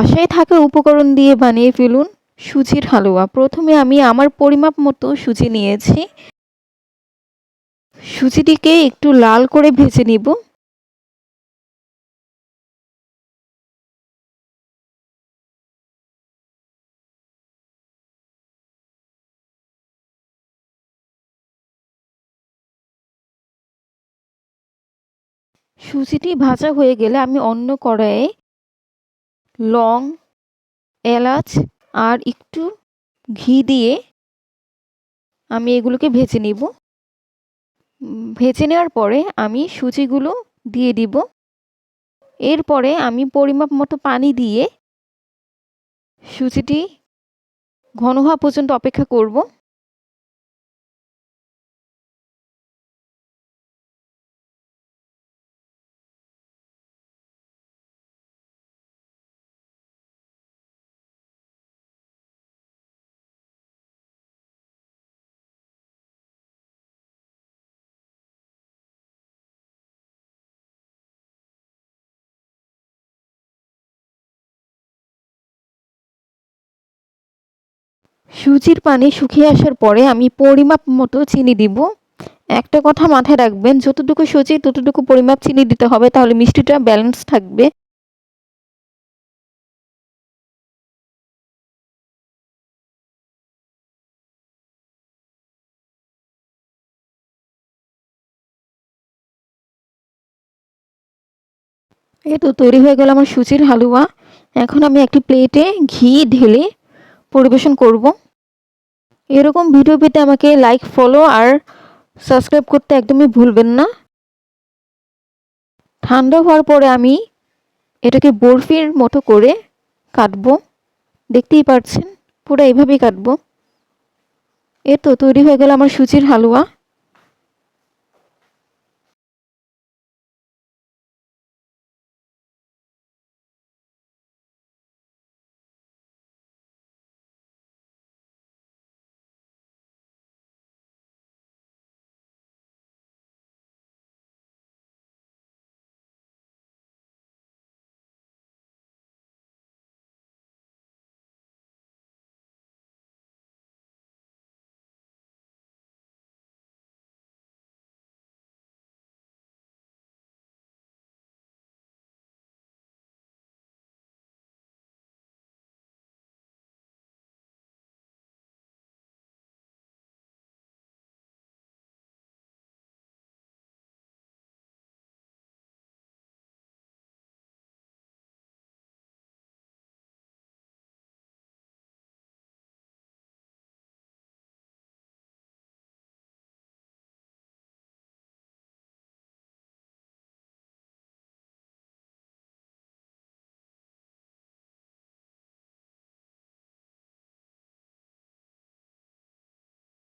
বাসায় থাকা উপকরণ দিয়ে বানিয়ে ফেলুন সুজির হালুয়া। প্রথমে আমি আমার পরিমাপ মতো সুজি নিয়েছি। সুজিটিকে একটু লাল করে ভেজে নিব। সুজিটি ভাজা হয়ে গেলে আমি অন্য কড়াইয়ে লং, এলাচ আর একটু ঘি দিয়ে আমি এগুলোকে ভেজে নিব। ভেজে নেওয়ার পরে আমি সুজিগুলো দিয়ে দিব। এরপরে আমি পরিমাপ মতো পানি দিয়ে সুজিটি ঘন হওয়া পর্যন্ত অপেক্ষা করব। সুজির পানি শুকিয়ে আসার পরে আমি পরিমাপ মতো চিনি দিব। একটা কথা মাথায় রাখবেন, যতটুকু সুজি, ততটুকু পরিমাপ চিনি দিতে হবে, তাহলে মিষ্টিটা ব্যালেন্স থাকবে। এই তো তৈরি হয়ে গেল আমার সুজির হালুয়া। এখন আমি একটি প্লেটে ঘি ঢেলে পরিবেশন করব। এরকম ভিডিও পেতে আমাকে লাইক ফলো আর সাবস্ক্রাইব করতে একদমই ভুলবেন না। ঠান্ডা হওয়ার পরে আমি এটাকে বরফির মতো করে কাটব। দেখতেই পাচ্ছেন পুরো এইভাবেই কাটব। এ তো তৈরি হয়ে গেল আমার সুচির হালুয়া।